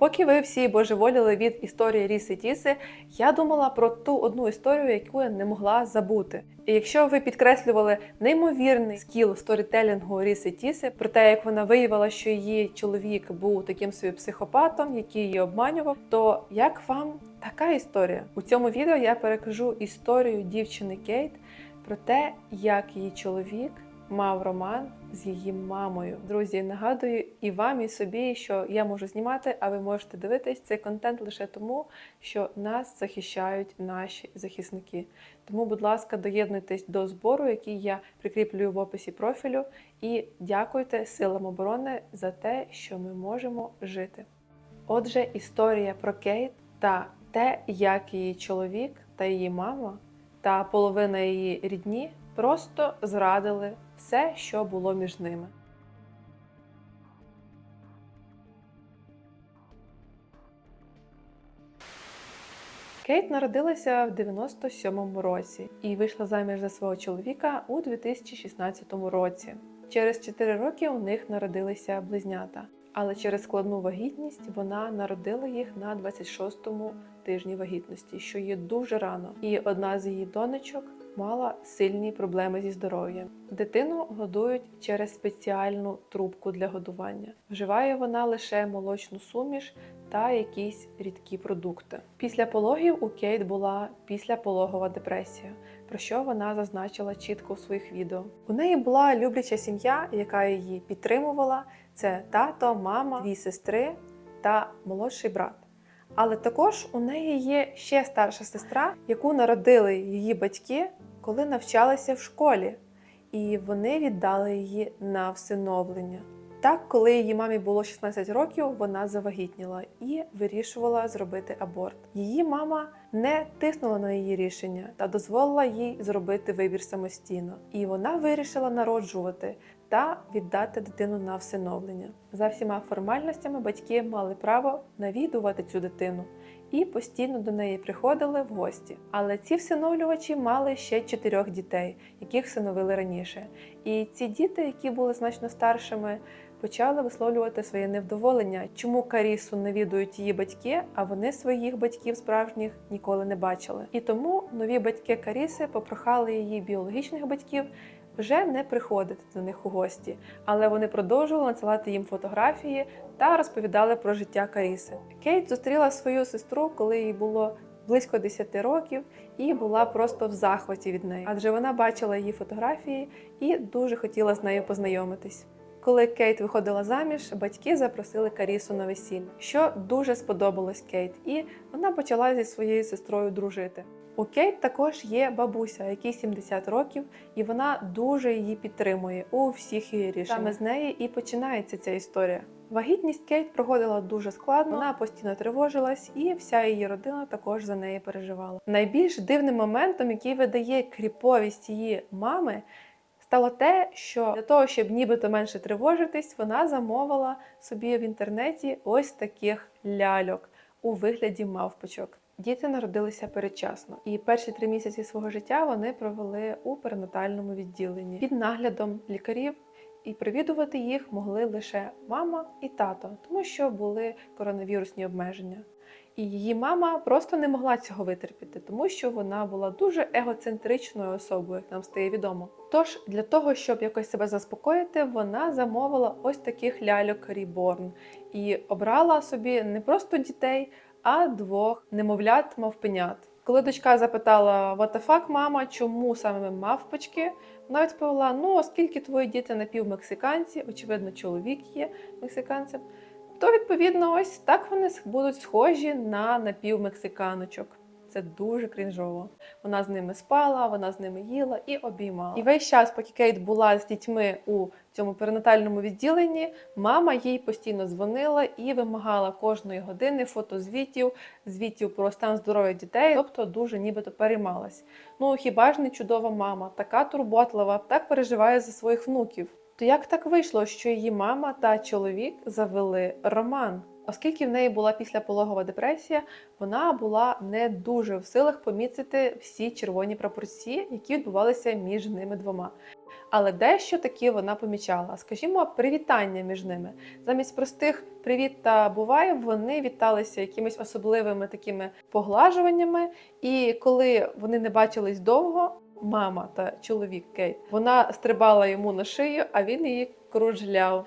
Поки ви всі божеволіли від історії Ріси Тіси, я думала про ту одну історію, яку я не могла забути. І якщо ви підкреслювали неймовірний скіл сторітелінгу Ріси Тіси, про те, як вона виявила, що її чоловік був таким собі психопатом, який її обманював, то як вам така історія? У цьому відео я перекажу історію дівчини Кейт про те, як її чоловік мав роман з її мамою. Друзі, нагадую і вам, і собі, що я можу знімати, а ви можете дивитись цей контент лише тому, що нас захищають наші захисники. Тому, будь ласка, доєднуйтесь до збору, який я прикріплюю в описі профілю, і дякуйте силам оборони за те, що ми можемо жити. Отже, історія про Кейт та те, як її чоловік та її мама та половина її рідні просто зрадили все, що було між ними. Кейт народилася в 97-му році і вийшла заміж за свого чоловіка у 2016 році. Через 4 роки у них народилися близнята, але через складну вагітність вона народила їх на 26-му тижні вагітності, що є дуже рано. І одна з її донечок мала сильні проблеми зі здоров'ям. Дитину годують через спеціальну трубку для годування. Вживає вона лише молочну суміш та якісь рідкі продукти. Після пологів у Кейт була післяпологова депресія, про що вона зазначила чітко у своїх відео. У неї була любляча сім'я, яка її підтримувала. Це тато, мама, дві сестри та молодший брат. Але також у неї є ще старша сестра, яку народили її батьки, коли навчалися в школі, і вони віддали її на всиновлення. Так, коли її мамі було 16 років, вона завагітніла і вирішувала зробити аборт. Її мама не тиснула на її рішення та дозволила їй зробити вибір самостійно. І вона вирішила народжувати та віддати дитину на всиновлення. За всіма формальностями батьки мали право навідувати цю дитину і постійно до неї приходили в гості. Але ці всиновлювачі мали ще чотирьох дітей, яких всиновили раніше. І ці діти, які були значно старшими, почали висловлювати своє невдоволення, чому Карісу навідують її батьки, а вони своїх батьків справжніх ніколи не бачили. І тому нові батьки Каріси попрохали її біологічних батьків вже не приходити до них у гості, але вони продовжували надсилати їм фотографії та розповідали про життя Каріси. Кейт зустріла свою сестру, коли їй було близько 10 років, і була просто в захваті від неї, адже вона бачила її фотографії і дуже хотіла з нею познайомитись. Коли Кейт виходила заміж, батьки запросили Карісу на весілля, що дуже сподобалось Кейт, і вона почала зі своєю сестрою дружити. У Кейт також є бабуся, якій 70 років, і вона дуже її підтримує у всіх її рішеннях. Саме з неї і починається ця історія. Вагітність Кейт проходила дуже складно, вона постійно тривожилась, і вся її родина також за неї переживала. Найбільш дивним моментом, який видає кріповість її мами, стало те, що для того, щоб нібито менше тривожитись, вона замовила собі в інтернеті ось таких ляльок у вигляді мавпочок. Діти народилися передчасно, і перші три місяці свого життя вони провели у перинатальному відділенні під наглядом лікарів. І привідувати їх могли лише мама і тато, тому що були коронавірусні обмеження. І її мама просто не могла цього витерпіти, тому що вона була дуже егоцентричною особою, як нам стає відомо. Тож для того, щоб якось себе заспокоїти, вона замовила ось таких ляльок Ріборн і обрала собі не просто дітей, а двох немовлят мавпенят. Коли дочка запитала «What the fuck, мама, чому саме мавпочки? Вона відповіла: ну, оскільки твої діти напівмексиканці, очевидно, чоловік є мексиканцем, то відповідно ось так вони будуть схожі на напівмексиканочок. Це дуже крінжово. Вона з ними спала, вона з ними їла і обіймала. І весь час, поки Кейт була з дітьми у цьому перинатальному відділенні, мама їй постійно дзвонила і вимагала кожної години фотозвітів, звітів про стан здоров'я дітей, тобто дуже нібито переймалась. Ну хіба ж не чудова мама, така турботлива, так переживає за своїх внуків. То як так вийшло, що її мама та чоловік завели роман? Оскільки в неї була післяпологова депресія, вона була не дуже в силах помітити всі червоні прапорці, які відбувалися між ними двома. Але дещо таки вона помічала, скажімо, привітання між ними. Замість простих привіт та бувай, вони віталися якимись особливими такими поглажуваннями. І коли вони не бачились довго, мама та чоловік Кейт, вона стрибала йому на шию, а він її кружляв.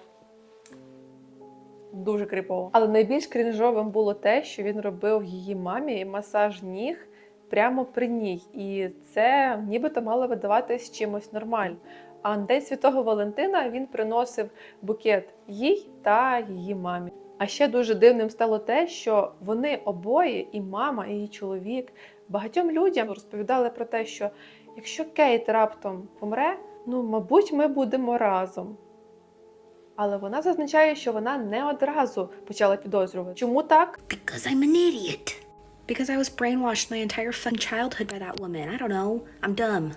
Дуже кріпово. Але найбільш крінжовим було те, що він робив її мамі масаж ніг прямо при ній. І це нібито мало видаватись чимось нормальним. А на День Святого Валентина він приносив букет їй та її мамі. А ще дуже дивним стало те, що вони обоє, і мама, і її чоловік, багатьом людям розповідали про те, що якщо Кейт раптом помре, ну мабуть, ми будемо разом. Але вона зазначає, що вона не одразу почала підозрювати. Чому так? Because I'm an idiot. Because I was brainwashed my entire fun childhood by that woman. I don't know. I'm dumb.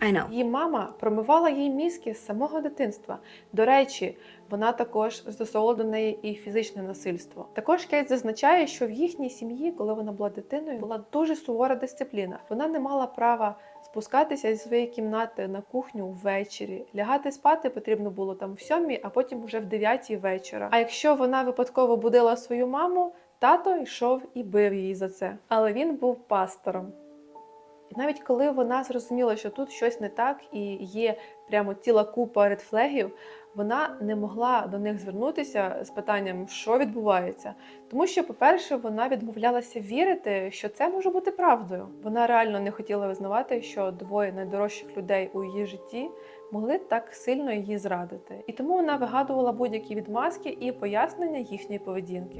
I know. Її мама промивала їй мізки з самого дитинства. До речі, вона також застосовувала до неї і фізичне насильство. Також Кейт зазначає, що в їхній сім'ї, коли вона була дитиною, була дуже сувора дисципліна. Вона не мала права спускатися зі своєї кімнати на кухню ввечері. Лягати спати потрібно було там в сьомій, а потім вже в дев'ятій вечора. А якщо вона випадково будила свою маму, тато йшов і бив її за це. Але він був пастором. І навіть коли вона зрозуміла, що тут щось не так, і є прямо ціла купа редфлегів, вона не могла до них звернутися з питанням, що відбувається. Тому що, по-перше, вона відмовлялася вірити, що це може бути правдою. Вона реально не хотіла визнавати, що двоє найдорожчих людей у її житті могли так сильно її зрадити. І тому вона вигадувала будь-які відмазки і пояснення їхньої поведінки.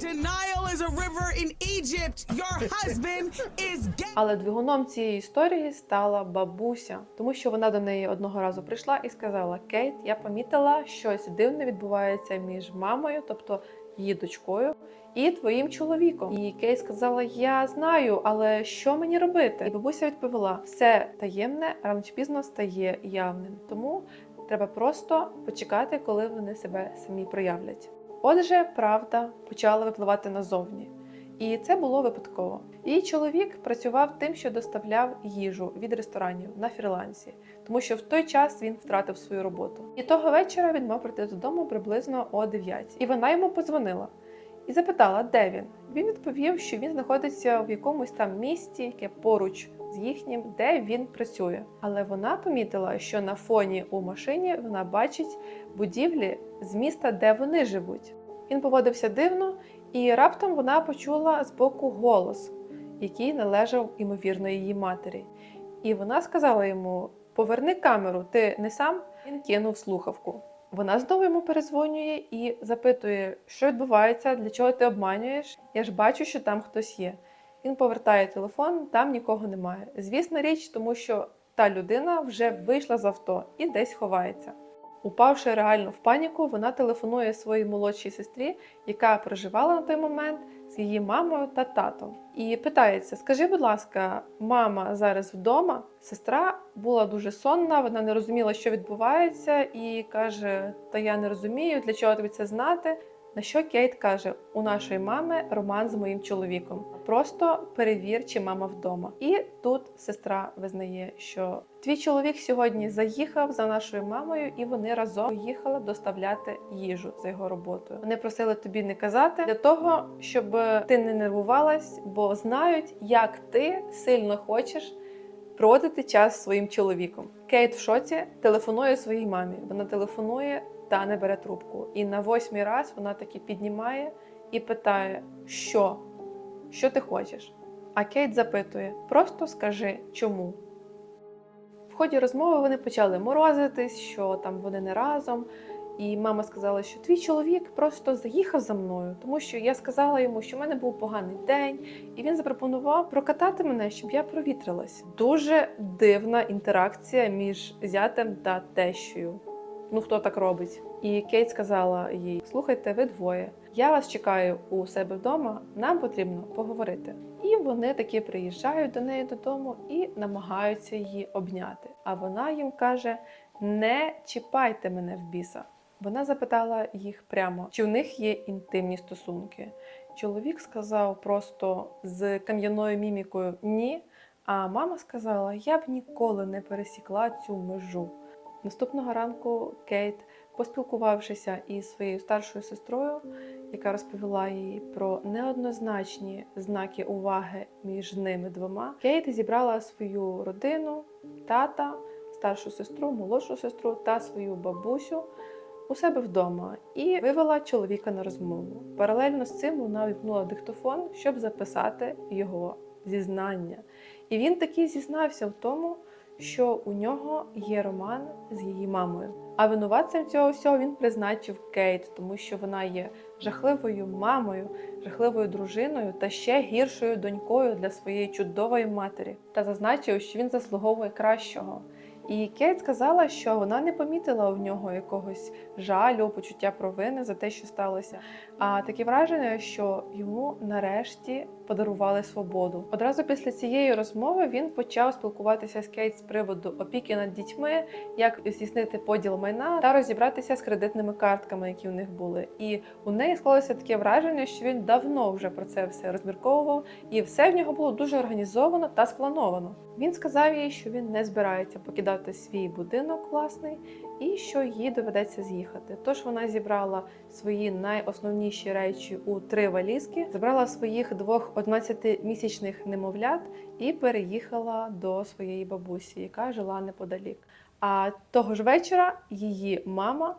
Але двигуном цієї історії стала бабуся, тому що вона до неї одного разу прийшла і сказала: Кейт, я помітила, щось дивне відбувається між мамою, тобто її дочкою, і твоїм чоловіком. І Кей сказала: Я знаю, але що мені робити? І бабуся відповіла: все таємне рано чи пізно стає явним. Тому треба просто почекати, коли вони себе самі проявлять. Отже, правда почала випливати назовні. І це було випадково. Її чоловік працював тим, що доставляв їжу від ресторанів на фрілансі, тому що в той час він втратив свою роботу. І того вечора він мав прийти додому приблизно о 9. І вона йому подзвонила і запитала, де він. Він відповів, що він знаходиться в якомусь там місті, яке поруч з їхнім, де він працює. Але вона помітила, що на фоні у машині вона бачить будівлі з міста, де вони живуть. Він поводився дивно, і раптом вона почула збоку голос, який належав ймовірно її матері. І вона сказала йому: Поверни камеру, ти не сам? Він кинув слухавку. Вона знову йому перезвонює і запитує, що відбувається, для чого ти обманюєш. Я ж бачу, що там хтось є. Він повертає телефон, там нікого немає. Звісна річ, тому що та людина вже вийшла з авто і десь ховається. Упавши реально в паніку, вона телефонує своїй молодшій сестрі, яка проживала на той момент з її мамою та татом. І питається: Скажи, будь ласка, мама зараз вдома? Сестра була дуже сонна, вона не розуміла, що відбувається, і каже: Та я не розумію, для чого тобі це знати. На що Кейт каже: у нашої мами роман з моїм чоловіком. Просто перевір, чи мама вдома. І тут сестра визнає, що твій чоловік сьогодні заїхав за нашою мамою, і вони разом поїхали доставляти їжу за його роботою. Вони просили тобі не казати для того, щоб ти не нервувалась, бо знають, як ти сильно хочеш проводити час своїм чоловіком. Кейт в шоці телефонує своїй мамі. Вона телефонує та не бере трубку. І на восьмий раз вона таки піднімає і питає, що? Що ти хочеш? А Кейт запитує: просто скажи чому. В ході розмови вони почали морозитись, що там вони не разом. І мама сказала, що твій чоловік просто заїхав за мною, тому що я сказала йому, що в мене був поганий день, і він запропонував прокатати мене, щоб я провітрилась. Дуже дивна інтеракція між зятем та тещою. Ну хто так робить? І Кейт сказала їй: Слухайте, ви двоє. Я вас чекаю у себе вдома. Нам потрібно поговорити. І вони таки приїжджають до неї додому і намагаються її обняти. А вона їм каже: Не чіпайте мене в біса. Вона запитала їх прямо, чи в них є інтимні стосунки. Чоловік сказав просто з кам'яною мімікою ні. А мама сказала: Я б ніколи не пересікла цю межу. Наступного ранку Кейт, поспілкувавшися із своєю старшою сестрою, яка розповіла їй про неоднозначні знаки уваги між ними двома, Кейт зібрала свою родину, тата, старшу сестру, молодшу сестру та свою бабусю у себе вдома і вивела чоловіка на розмову. Паралельно з цим вона віпнула диктофон, щоб записати його зізнання. І він таки зізнався в тому, що у нього є роман з її мамою. А винуватцем цього всього він призначив Кейт, тому що вона є жахливою мамою, жахливою дружиною та ще гіршою донькою для своєї чудової матері. Та зазначив, що він заслуговує кращого. І Кейт сказала, що вона не помітила в нього якогось жалю, почуття провини за те, що сталося. А таке враження, що йому нарешті подарували свободу. Одразу після цієї розмови він почав спілкуватися з Кейт з приводу опіки над дітьми, як здійснити поділ майна та розібратися з кредитними картками, які у них були. І у неї склалося таке враження, що він давно вже про це все розмірковував, і все в нього було дуже організовано та сплановано. Він сказав їй, що він не збирається покидати свій будинок власний і що їй доведеться з'їхати. Тож вона зібрала свої найосновніші речі у три валізки, забрала своїх двох 11-місячних немовлят і переїхала до своєї бабусі, яка жила неподалік. А того ж вечора її мама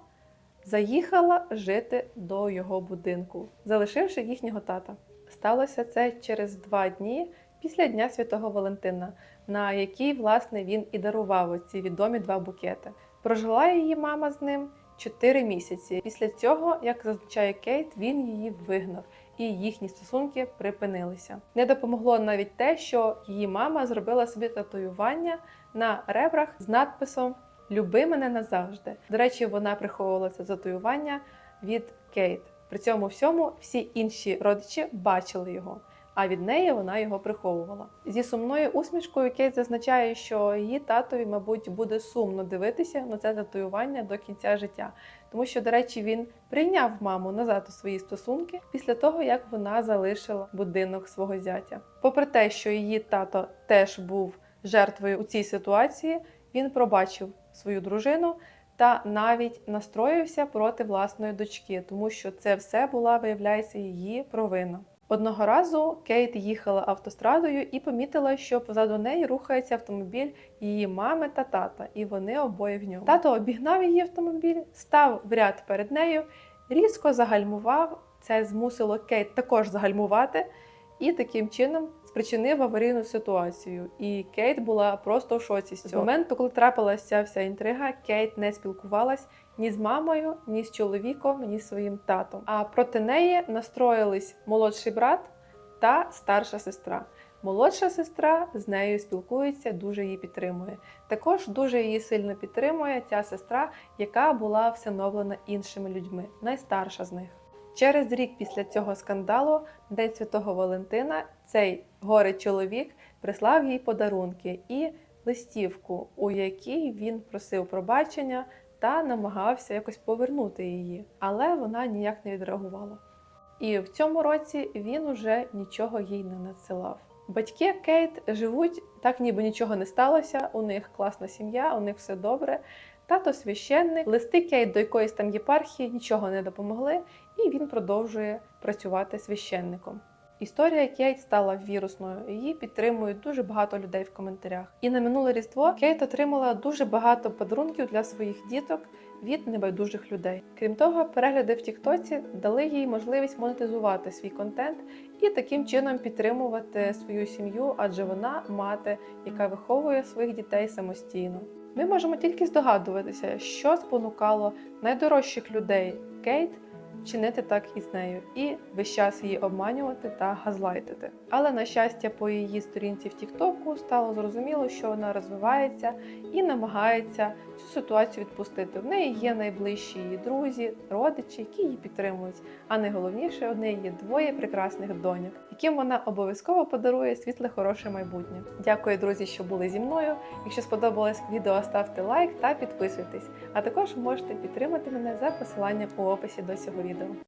заїхала жити до його будинку, залишивши їхнього тата. Сталося це через два дні після Дня Святого Валентина, на який, власне, він і дарував ці відомі два букети. Прожила її мама з ним 4 місяці. Після цього, як зазначає Кейт, він її вигнав, і їхні стосунки припинилися. Не допомогло навіть те, що її мама зробила собі татуювання на ребрах з надписом Люби мене назавжди. До речі, вона приховувала це татуювання від Кейт. При цьому всьому всі інші родичі бачили його. А від неї вона його приховувала. Зі сумною усмішкою Кейт зазначає, що її татові, мабуть, буде сумно дивитися на це татуювання до кінця життя, тому що, до речі, він прийняв маму назад у свої стосунки після того, як вона залишила будинок свого зятя. Попри те, що її тато теж був жертвою у цій ситуації, він пробачив свою дружину та навіть настроївся проти власної дочки, тому що це все була, виявляється, її провина. Одного разу Кейт їхала автострадою і помітила, що позаду неї рухається автомобіль її мами та тата, і вони обоє в ньому. Тато обігнав її автомобіль, став в ряд перед нею, різко загальмував. Це змусило Кейт також загальмувати, і таким чином спричинив аварійну ситуацію. І Кейт була просто в шоці з цього. З моменту, коли трапилася вся інтрига, Кейт не спілкувалась ні з мамою, ні з чоловіком, ні з своїм татом. А проти неї настроїлись молодший брат та старша сестра. Молодша сестра з нею спілкується, дуже її підтримує. Також дуже її сильно підтримує ця сестра, яка була всиновлена іншими людьми, найстарша з них. Через рік після цього скандалу, День Святого Валентина, цей горе чоловік прислав їй подарунки і листівку, у якій він просив пробачення та намагався якось повернути її, але вона ніяк не відреагувала. І в цьому році він уже нічого їй не надсилав. Батьки Кейт живуть так, ніби нічого не сталося. У них класна сім'я, у них все добре. Тато священник, листи Кейт до якоїсь там єпархії нічого не допомогли, і він продовжує працювати священником. Історія Кейт стала вірусною. Її підтримують дуже багато людей в коментарях. І на минуле різдво Кейт отримала дуже багато подарунків для своїх діток від небайдужих людей. Крім того, перегляди в Тіктоці дали їй можливість монетизувати свій контент і таким чином підтримувати свою сім'ю, адже вона мати, яка виховує своїх дітей самостійно. Ми можемо тільки здогадуватися, що спонукало найдорожчих людей Кейт чинити так із нею і весь час її обманювати та газлайтити. Але на щастя, по її сторінці в Тіктоку стало зрозуміло, що вона розвивається і намагається цю ситуацію відпустити. В неї є найближчі її друзі, родичі, які її підтримують. А найголовніше, у неї є двоє прекрасних доньок, яким вона обов'язково подарує світле хороше майбутнє. Дякую, друзі, що були зі мною. Якщо сподобалось відео, ставте лайк та підписуйтесь. А також можете підтримати мене за посиланням у описі до цього відео.